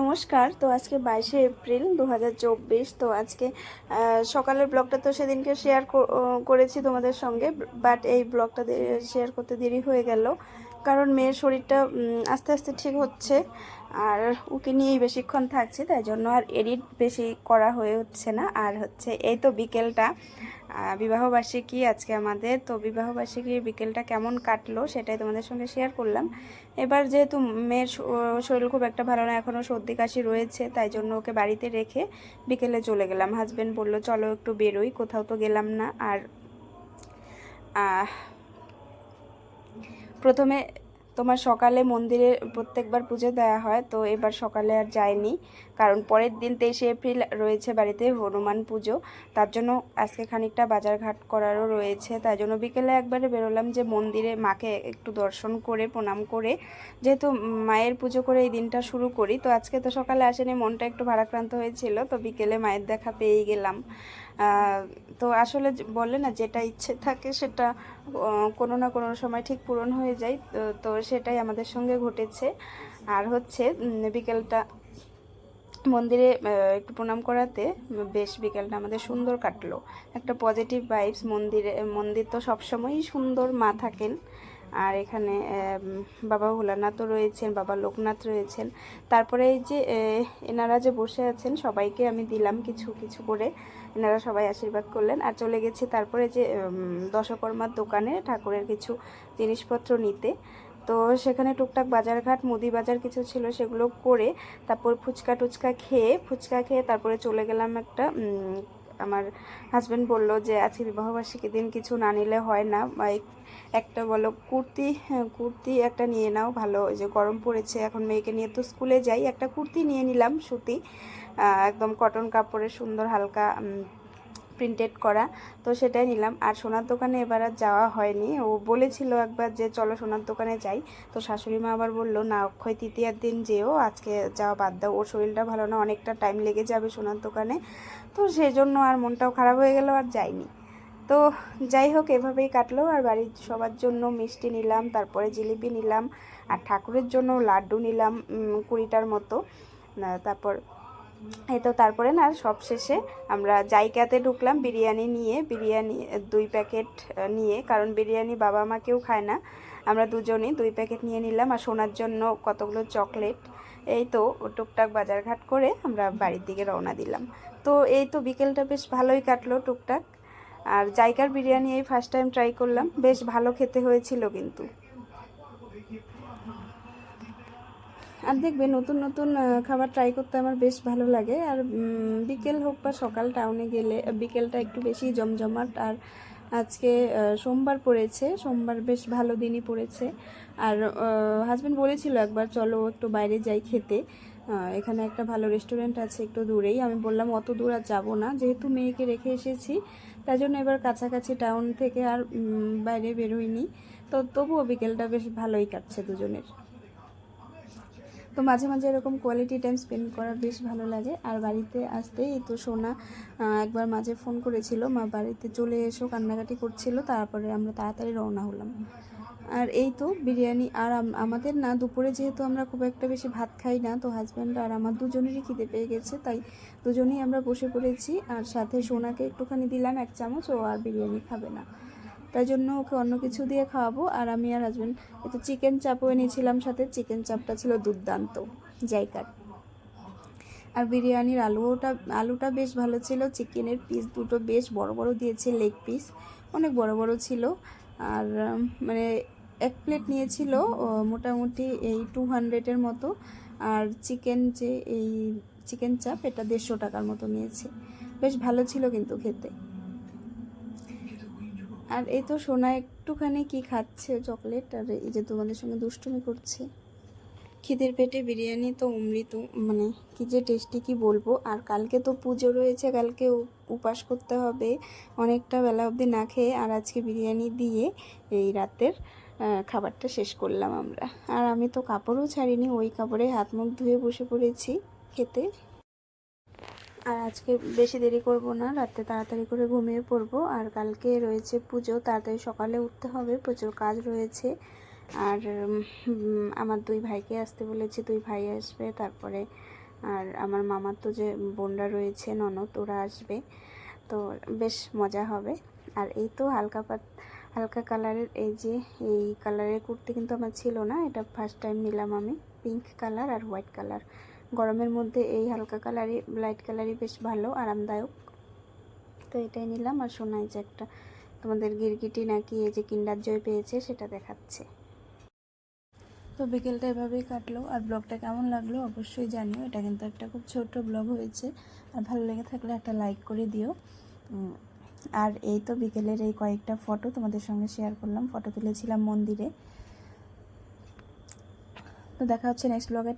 নমস্কার, তো আজকে বাইশে এপ্রিল দু হাজার চব্বিশ, তো আজকে সকালের ব্লগটা তো সেদিনকে শেয়ার করেছি তোমাদের সঙ্গে বাট এই ব্লগটা শেয়ার করতে দেরি হয়ে গেল, কারণ মেয়ের শরীরটা আস্তে আস্তে ঠিক হচ্ছে। আর ওকে নিয়েই বেশিক্ষণ থাকছি, তাই জন্য আর এডিট বেশি করা হয়ে উঠছে না। আর হচ্ছে, এই তো বিকেলটা। বিবাহবার্ষিকী আজকে আমাদের, তো বিবাহবার্ষিকীর বিকেলটা কেমন কাটলো সেটাই তোমাদের সঙ্গে শেয়ার করলাম। এবার যেহেতু মেয়ের শরীর খুব একটা ভালো না এখনও সর্দি কাশি রয়েছে, তাই জন্য ওকে বাড়িতে রেখে বিকেলে চলে গেলাম। হাজব্যান্ড বলল, চলো একটু বেরোই, কোথাও তো গেলাম না। আর প্রথমে তোমার সকালে মন্দিরে প্রত্যেকবার পুজো দেওয়া হয়, তো এবার সকালে আর যায়নি কারণ পরের দিন তেইশে এপ্রিল রয়েছে বাড়িতে হনুমান পুজো। তার জন্য আজকে খানিকটা বাজারঘাট করারও রয়েছে। তাই জন্য বিকেলে একবারে বেরোলাম যে মন্দিরে মাকে একটু দর্শন করে, প্রণাম করে। যেহেতু মায়ের পুজো করে এই দিনটা শুরু করি, তো আজকে তো সকালে আসেনি, মনটা একটু ভারাক্রান্ত হয়েছিল, তো বিকেলে মায়ের দেখা পেয়েই গেলাম। তো আসলে বলে না, যেটা ইচ্ছে থাকে সেটা কোনো না কোনো সময় ঠিক পূরণ হয়ে যায়। তো সেটাই আমাদের সঙ্গে ঘটেছে। আর হচ্ছে বিকেলটা মন্দিরে একটু প্রণাম করাতে বেশ বিকেলটা আমাদের সুন্দর কাটলো। একটা পজিটিভ ভাইবস মন্দিরে, মন্দির তো সবসময়ই সুন্দর মা থাকেন। আর এখানে বাবা ভোলানাথও রয়েছেন, বাবা লোকনাথ রয়েছেন। তারপরে এই যে এনারা যে বসে আছেন, সবাইকে আমি দিলাম কিছু কিছু করে। এনারা সবাই আশীর্বাদ করলেন। আর চলে গেছি তারপরে যে দশকর্মার দোকানে ঠাকুরের কিছু জিনিসপত্র নিতে। তো সেখানে টুকটাক বাজারঘাট, মুদি বাজার কিছু ছিল সেগুলো করে তারপর ফুচকা টুচকা খেয়ে, ফুচকা খেয়ে তারপরে চলে গেলাম একটা আমার হাজব্যান্ড বলল যে আজকে বিবাহবার্ষিকীর দিন কিছু না নিলে হয় না। একটা বলো কুর্তি হ্যাঁ, কুর্তি একটা নিয়ে নাও ভালো ওই যে গরম পড়েছে এখন মেয়েকে নিয়ে তো স্কুলে যাই একটা কুর্তি নিয়ে নিলাম সুতি একদম কটন কাপড়ের সুন্দর হালকা প্রিন্টেড করা, তো সেটাই নিলাম। আর সোনার দোকানে এবার আর যাওয়া হয়নি। ও বলেছিল একবার যে, চলো সোনার দোকানে যাই। তো শাশুড়ি মা আবার বলল, না, অক্ষয় তৃতীয়ার দিন যেও, আজকে যাওয়া বাদ দাও। ওর শরীরটা ভালো না, অনেকটা টাইম লেগে যাবে সোনার দোকানে। তো সেই জন্য আর মনটাও খারাপ হয়ে গেল, আর যাইনি। তো যাই হোক, এভাবেই কাটলো। আর বাড়ির সবার জন্য মিষ্টি নিলাম, তারপরে জিলিপি নিলাম, আর ঠাকুরের জন্য লাড্ডু নিলাম কুড়িটার মতো। তারপর এই তো তারপরে না, সব শেষে আমরা জায়গাতে ঢুকলাম বিরিয়ানি নিয়ে, বিরিয়ানি দুই প্যাকেট নিয়ে, কারণ বিরিয়ানি বাবা মা কেউ খায় না। আমরা দুজনেই দুই প্যাকেট নিয়ে নিলাম আর সোনার জন্য কতগুলো চকলেট। এই তো টুকটাক বাজারঘাট করে আমরা বাড়ির দিকে রওনা দিলাম। তো এই তো বিকেলটা বেশ ভালোই কাটলো টুকটাক। আর জায়গার বিরিয়ানি এই ফার্স্ট টাইম ট্রাই করলাম, বেশ ভালো খেতে হয়েছিল কিন্তু। আর দেখবে নতুন নতুন খাবার ট্রাই করতে আমার বেশ ভালো লাগে। আর বিকেল হোক বা সকাল টাউনে গেলে বিকেলটা একটু বেশি জমজমাট। আর আজকে সোমবার পড়েছে, সোমবার বেশ ভালো দিনই পড়েছে। আর হাজব্যান্ড বলেছিল একবার, চলো একটু বাইরে যাই খেতে। এখানে একটা ভালো রেস্টুরেন্ট আছে একটু দূরেই। আমি বললাম, অত দূর আর যাব না। যেহেতু মেয়েকে রেখে এসেছি, তাই জন্য এবার কাছাকাছি টাউন থেকে আর বাইরে বেরোইনি। তো তবুও বিকেলটা বেশ ভালোই কাটছে দুজনের। তো মাঝে মাঝে এরকম কোয়ালিটি টাইম স্পেন্ড করা বেশ ভালো লাগে। আর বাড়িতে আসতেই তো সোনা একবার মাঝে ফোন করেছিল, মা বাড়িতে চলে এসো, কান্নাকাটি করছিল, তারপরে আমরা তাড়াতাড়ি রওনা হলাম। আর এই তো বিরিয়ানি, আর আম- আমাদের না দুপুরে যেহেতু আমরা খুব একটা বেশি ভাত খাই না, তো হাজব্যান্ড আর আমার দুজনেরই খিদে পেয়ে গেছে, তাই দুজনেই আমরা বসে পড়েছি। আর সাথে সোনাকে একটুখানি দিলাম এক চামচ, ও আর বিরিয়ানি খাবে না। তাই জন্য ওকে অন্য কিছু দিয়ে খাওয়াবো। আর আমি আর হাজব্যান্ড একটু চিকেন চাপও এনেছিলাম সাথে। চিকেন চাপটা ছিল দুর্দান্ত জায়গার আর বিরিয়ানির আলুটা আলুটা বেশ ভালো ছিল। চিকেনের পিস দুটো বেশ বড় বড় দিয়েছে লেগ পিস অনেক বড় বড় ছিল। আর মানে এক প্লেট নিয়েছিল মোটামুটি এই টু হান্ড্রেডের মতো। আর চিকেন যে এই চিকেন চাপ এটা দেড়শো টাকার মতো নিয়েছে। বেশ ভালো ছিল কিন্তু খেতে। আর এই তো সোনা একটুখানি কি খাচ্ছে চকলেট, আর এই যে তোমাদের সঙ্গে দুষ্টুমি করছে। খিদের পেটে বিরিয়ানি তো অমৃত মানে কি যে টেস্টি কি বলব। আর কালকে তো পুজো রয়েছে, কালকে উপাস করতে হবে। অনেকটা বেলা অবধি না খেয়ে আর আজকে বিরিয়ানি দিয়ে এই রাতের খাবারটা শেষ করলাম আমরা। আর আমি তো কাপড়ও ছাড়িনি, ওই কাপড়ে হাত মুখ ধুয়ে বসে পড়েছি খেতে। আর আজকে বেশি দেরি করব না, রাতে তাড়াতাড়ি করে ঘুমিয়ে পড়ব। আর কালকে রয়েছে পুজো, তাড়াতাড়ি সকালে উঠতে হবে, প্রচুর কাজ রয়েছে। আর আমার দুই ভাইকে আসতে বলেছি, দুই ভাই আসবে, তারপরে আর আমার মামার তো যে বোনরা রয়েছে, ননদ, ওরা আসবে। তো বেশ মজা হবে। আর এই তো হালকা পাত, হালকা কালারের, এই যে, এই কালারের কুর্তি কিন্তু আমার ছিল না, এটা ফার্স্ট টাইম নিলাম আমি পিঙ্ক কালার আর হোয়াইট কালার গরমের মধ্যে এই হালকা কালারই লাইট কালারই বেশ ভালো, আরামদায়ক। তো এটাই নিলাম আর শোনাই যে একটা তোমাদের গিরগিটি নাকি এই যে কিন্ডার জয় পেয়েছে সেটা দেখাচ্ছে। তো বিকেলটা এভাবেই কাটলো আর ব্লগটা কেমন লাগল অবশ্যই জানিও, এটা কিন্তু একটা খুব ছোট ব্লগ হয়েছে আর ভালো লেগে থাকলে একটা লাইক করে দিও। আর এই তো বিকেলের এই কয়েকটা ফটো তোমাদের সঙ্গে শেয়ার করলাম ফটো তুলেছিলাম মন্দিরে। তো দেখা হচ্ছে নেক্সট ব্লগে